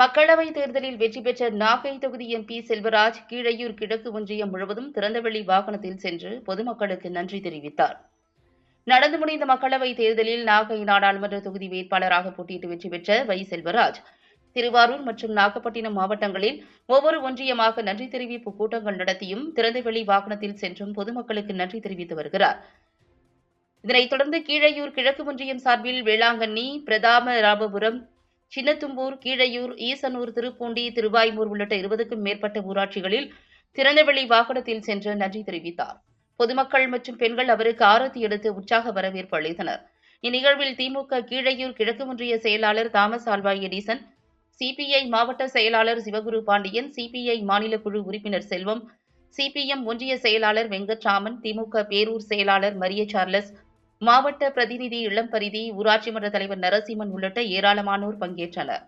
மக்களவைத் தேர்தலில் வெற்றி பெற்ற நாகை தொகுதி எம்பி செல்வராஜ் கீழையூர் கிழக்கு ஒன்றியம் முழுவதும் திறந்தவெளி வாகனத்தில் சென்று பொதுமக்களுக்கு நன்றி தெரிவித்தார். நடந்து முடிந்த மக்களவைத் தேர்தலில் நாகை நாடாளுமன்ற தொகுதி வேட்பாளராக போட்டியிட்டு வெற்றி பெற்ற வை செல்வராஜ். திருவாரூர் மற்றும் நாகப்பட்டினம் மாவட்டங்களில் ஒவ்வொரு ஒன்றியமாக நன்றி தெரிவிப்பு கூட்டங்கள் நடத்தியும் திறந்தவெளி வாகனத்தில் சென்றும் பொதுமக்களுக்கு நன்றி தெரிவித்து வருகிறார். இதனைத் தொடர்ந்து கீழையூர் கிழக்கு ஒன்றியம் சார்பில் வேளாங்கண்ணி பிரதாம ராமபுரம் சின்னத்தும்பூர் கீழையூர் ஈசனூர் திருப்பூண்டி திருவாய்மூர் உள்ளிட்ட இருபதுக்கும் மேற்பட்ட ஊராட்சிகளில் திறந்தவெளி வாகனத்தில் சென்று நன்றி தெரிவித்தார். பொதுமக்கள் மற்றும் பெண்கள் அவருக்கு ஆரத்தி எடுத்து உற்சாக வரவேற்பு அளித்தனர். இந்நிகழ்வில் திமுக கீழையூர் கிழக்கு ஒன்றிய செயலாளர் தாமஸ் ஆல்வாய் எடிசன் சிபிஐ மாவட்ட செயலாளர் சிவகுரு பாண்டியன் சிபிஐ மாநில குழு உறுப்பினர் செல்வம் சிபிஎம் ஒன்றிய செயலாளர் வெங்கட்ராமன் திமுக பேரூர் செயலாளர் மரிய சார்லஸ் மாவட்ட பிரதிநிதி இளம்பரிதி ஊராட்சி மன்ற தலைவர் நரசிம்மன் உள்ளிட்ட ஏராளமானோர் பங்கேற்றனர்.